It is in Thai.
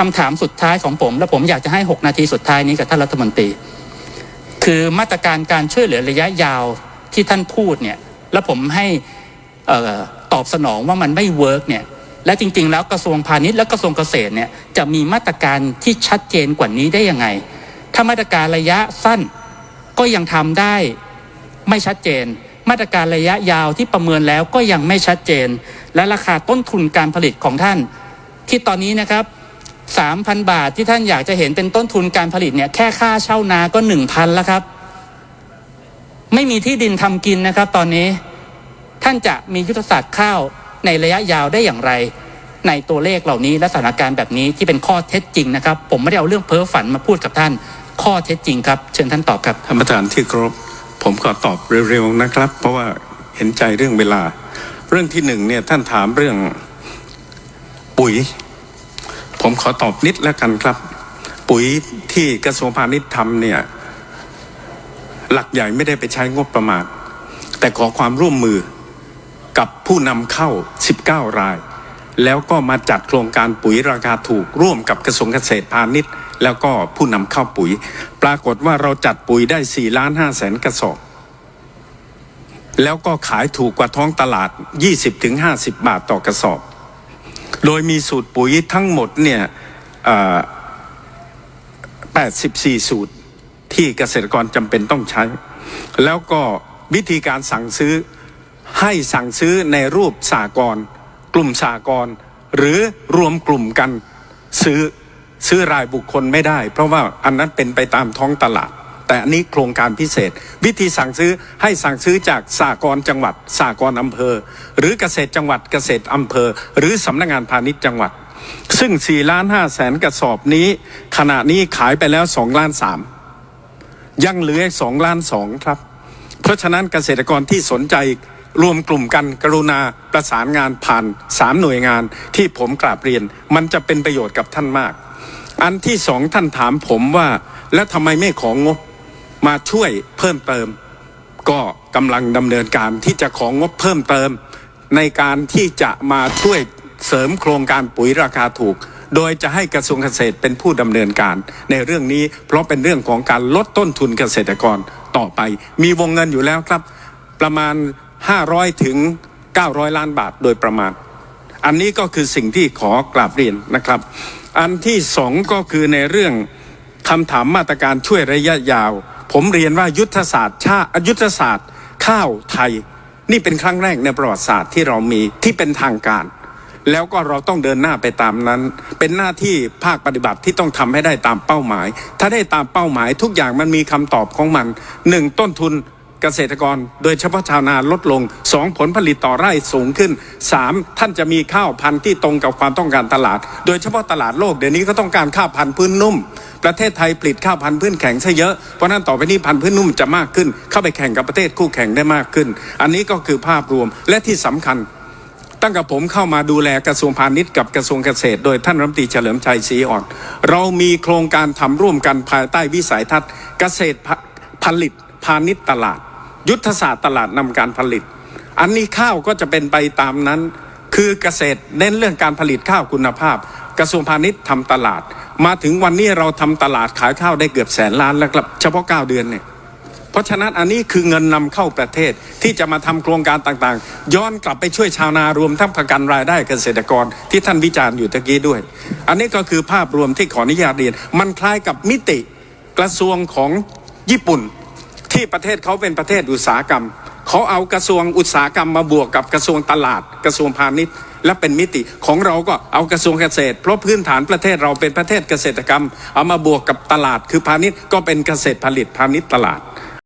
คำถามสุดท้ายของผม และผมอยากจะให้ 6 นาทีสุดท้ายนี้กับท่านรัฐมนตรี คือมาตรการการช่วยเหลือระยะยาวที่ท่านพูดเนี่ยแล้วผมให้ตอบสนองว่ามันไม่เวิร์กเนี่ยและจริง ๆ แล้วกระทรวงพาณิชย์และกระทรวงเกษตรเนี่ยจะมีมาตรการที่ชัดเจนกว่านี้ได้ยังไง ถ้ามาตรการระยะสั้นก็ยังทำได้ไม่ชัดเจน มาตรการระยะยาวที่ประเมินแล้วก็ยังไม่ชัดเจน และราคาต้นทุนการผลิตของท่าน ที่ตอนนี้นะครับ 3,000 บาทที่ท่านอยากจะเห็นเป็นต้นทุนการผลิตเนี่ยแค่ค่าเช่านาก็ 1,000แล้วครับ ไม่มีที่ดินทำกินนะครับ ตอนนี้ท่านจะมียุทธศาสตร์ข้าวในระยะยาวได้อย่างไร ในตัวเลขเหล่านี้และสถานการณ์แบบนี้ที่เป็นข้อเท็จจริงนะครับ ผมไม่ได้เอาเรื่องเพ้อฝันมาพูดกับท่าน ข้อเท็จจริงครับ เชิญท่านตอบครับท่านประธานที่ครพผมขอตอบเร็วๆนะครับ เพราะว่าเห็นใจเรื่องเวลา เรื่องที่หนึ่งเนี่ยท่านถามเรื่องปุ๋ย ผมขอตอบนิดแล้วกันครับ ปุ๋ยที่กระทรวงพาณิชย์ทำเนี่ย หลักใหญ่ไม่ได้ไปใช้งบประมาณ แต่ขอความร่วมมือกับผู้นำเข้า 19 ราย แล้วก็มาจัดโครงการปุ๋ยราคาถูก ร่วมกับกระทรวงเกษตรพาณิชย์ แล้วก็ผู้นำเข้าปุ๋ย ปรากฏว่าเราจัดปุ๋ยได้4ล้าน5แสนกระสอบแล้วก็ขายถูกกว่าท้องตลาด 20-50 บาทต่อกระสอบ โดยมีสูตรปุ๋ยทั้งหมดเนี่ย84 สูตรที่เกษตรกรจำเป็นต้องใช้ แล้วก็วิธีการสั่งซื้อให้สั่งซื้อในรูปสากร กลุ่มสากร หรือรวมกลุ่มกันซื้อซื้อรายบุคคลไม่ได้ เพราะว่าอันนั้นเป็นไปตามท้องตลาด แต่อันนี้โครงการพิเศษ วิธีสั่งซื้อให้สั่งซื้อจากสากรจังหวัดสากรอำเภอ หรือเกษตรจังหวัดเกษตรอำเภอ หรือสำนักงานพาณิชย์จังหวัด ซึ่ง4ล้าน5แสนกระสอบนี้ ขณะนี้ขายไปแล้ว2ล้าน3ยังเหลือสองล้านสองครับ เพราะฉะนั้นเกษตรกรที่สนใจรวมกลุ่มกันกรุณาประสานงานผ่านสามหน่วยงานที่ผมกราบเรียน มันจะเป็นประโยชน์กับท่านมาก อันที่สองท่านถามผมว่า แล้วทำไมไม่ของงบ มาช่วยเพิ่มเติม ก็กำลังดำเนินการที่จะของงบเพิ่มเติม ในการที่จะมาช่วยเสริมโครงการปุ๋ยราคาถูก โดยจะให้กระทรวงเกษตรเป็นผู้ดำเนินการ ในเรื่องนี้เพราะเป็นเรื่องของการลดต้นทุนเกษตรกรต่อไป มีวงเงินอยู่แล้วครับ ประมาณ 500 ถึง 900 ล้านบาทโดยประมาณ อันนี้ก็คือสิ่งที่ขอกราบเรียนนะครับ อันที่สองก็คือในเรื่องคำถามมาตรการช่วยระยะยาว ผมเรียนว่ายุทธศาสตร์ชายุทธศาสตร์ข้าวไทย นี่เป็นครั้งแรกในประวัติศาสตร์ที่เรามีที่เป็นทางการ แล้วก็เราต้องเดินหน้าไปตามนั้น เป็นหน้าที่ภาคปฏิบัติที่ต้องทำให้ได้ตามเป้าหมาย ถ้าได้ตามเป้าหมายทุกอย่างมันมีคำตอบของมันหนึ่งต้นทุน เกษตรกร โดยเฉพาะชาวนาลดลงสองผลผลิตต่อไร่สูงขึ้นสามท่านจะมีข้าวพันธุ์ที่ตรงกับความต้องการตลาด โดยเฉพาะตลาดโลกเดี๋ยวนี้ก็ต้องการข้าวพันธุ์พื้นนุ่ม ประเทศไทยผลิตข้าวพันธุ์พื้นแข็งซะเยอะเพราะนั้นต่อไปนี้พันธุ์พื้นนุ่มจะมากขึ้น เข้าไปแข่งกับประเทศคู่แข่งได้มากขึ้น อันนี้ก็คือภาพรวมและที่สำคัญตั้งแต่ผมเข้ามาดูแลกระทรวงพาณิชย์กับกระทรวงเกษตร โดยท่านรัฐมนตรีเฉลิมชัยศรีอ่อน เรามีโครงการทำร่วมกันภายใต้วิสัยทัศน์เกษตรผลิตพาณิชย์ตลาด ยุทธศาสตร์ตลาดนำการผลิต อันนี้ข้าวก็จะเป็นไปตามนั้น คือเกษตรเน้นเรื่องการผลิตข้าวคุณภาพ กระทรวงพาณิชย์ทำตลาด มาถึงวันนี้เราทำตลาดขายข้าวได้เกือบแสนล้านแล้วครับเฉพาะ 9 เดือนเนี่ยเพราะฉะนั้นอันนี้คือเงินนำเข้าประเทศที่จะมาทำโครงการต่างๆ ย้อนกลับไปช่วยชาวนารวมทั้งประกันรายได้เกษตรกรที่ท่านวิจารณ์อยู่ตะกี้ด้วย อันนี้ก็คือภาพรวมที่ขออนุญาตเรียน มันคล้ายกับมิติกระทรวงของญี่ปุ่น ที่ประเทศเขาเป็นประเทศอุตสาหกรรมเขาเอากระทรวงอุตสาหกรรมมาบวกกับกระทรวงตลาด กระทรวงพาณิชย์ และเป็นมิติของเราก็เอากระทรวงเกษตร เพราะพื้นฐานประเทศเราเป็นประเทศเกษตรกรรม เอามาบวกกับตลาดคือพาณิชย์ก็เป็นเกษตรผลิตพาณิชย์ตลาด